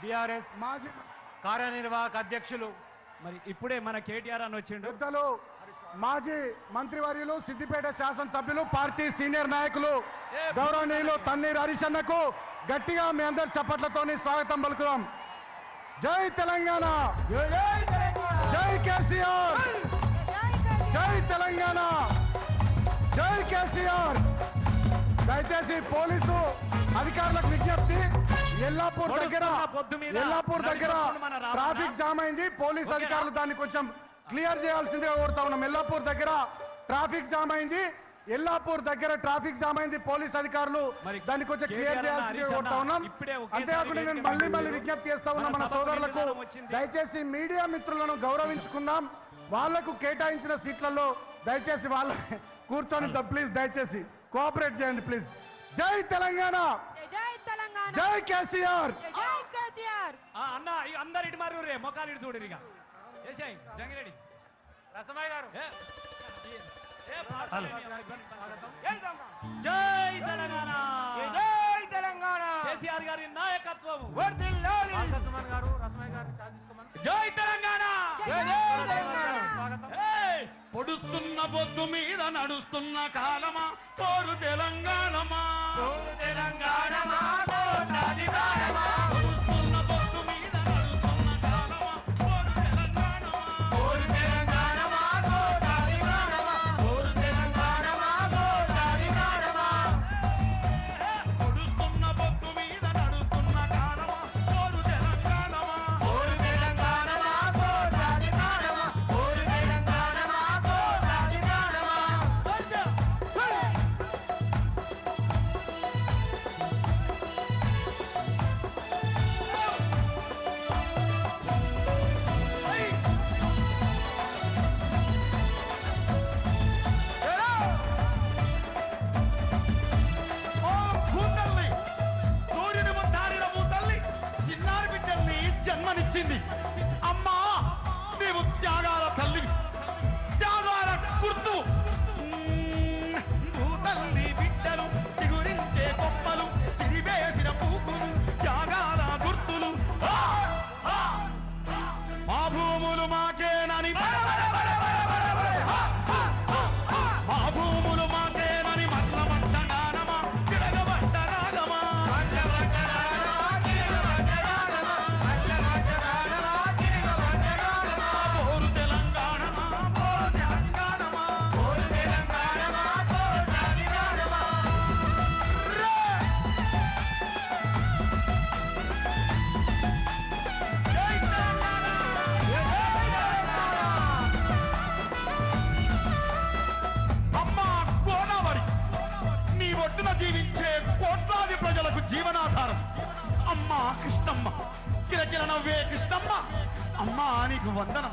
BRS మాజీ కార్యనిర్వాహక అధ్యక్షులు. మరి ఇప్పుడే మన కేటీఆర్ అని వచ్చిండు. పెద్దలు మాజీ మంత్రివర్యులు సిద్దిపేట శాసనసభ్యులు పార్టీ సీనియర్ నాయకులు గౌరవనీయులు తన్నీర్ హరిశన్నకు గట్టిగా మీ అందరి చప్పట్లతోని స్వాగతం పలుకుదాం. జై తెలంగాణ! జై కేసీఆర్! జై తెలంగాణ! జై కేసీఆర్! దయచేసి పోలీసు అధికారులకు విజ్ఞప్తి. ఎల్లాపూర్ దగ్గర ఎల్లాపూర్ దగ్గర. ట్రాఫిక్ జామ్ అయింది. పోలీస్? అధికారులు దాన్ని కొంచెం క్లియర్ చేయాల్సిందిగా కోరుతా ఉన్నాం. ఎల్లాపూర్ దగ్గర ట్రాఫిక్ జామ్ అయింది. ఎల్లాపూర్ దగ్గర ట్రాఫిక్ జామ్ అయింది. పోలీస్ అధికారులు దాన్ని కొంచెం క్లియర్ చేయాల్సిందిగా హరీష్ కోరుతా ఉన్నాం. అంతేకాకుండా నేను మళ్ళీ మళ్ళీ విజ్ఞప్తి చేస్తా ఉన్నా మన సోదరులకు. దయచేసి మీడియా మిత్రులను గౌరవించుకుందాం. వాళ్ళకు కేటాయించిన సీట్లలో దయచేసి వాళ్ళ కూర్చొని ప్లీజ్ దయచేసి కోఆపరేట్ చేయండి ప్లీజ్. జై తెలంగాణ! జై కేసీఆర్. జై కేసీఆర్. ఆ, అన్న అందరు ఇటు మారు రే మొక్కలు ఇటు చూడరు ఇక. చేసాయి జంగిరెడ్డి. రసమయ్య గారు. జై తెలంగాణ. జై తెలంగాణ. కేసీఆర్ గారి నాయకత్వం వర్ధిల్లాలి. సుమన్ గారు రసమయ్య గారు తీసుకోమని. జై తెలంగాణ. జై తెలంగాణ. స్వాగతం! పొడుస్తున్న బొద్దు మీద నడుస్తున్న కాలమా? కోరు తెలంగాణమా? కోరు తెలంగాణమా, కోట్లాది ప్రాణమా. పొడుస్తున్న బొద్దు జన్మనిచ్చింది. అమ్మా నీవు త్యాగాల నీ జీవించే కోట్లాది ప్రజలకు జీవనాధారం. అమ్మా కృష్ణమ్మ కిలకిల నవ్వే కృష్ణమ్మ. అమ్మా నీకు వందనం.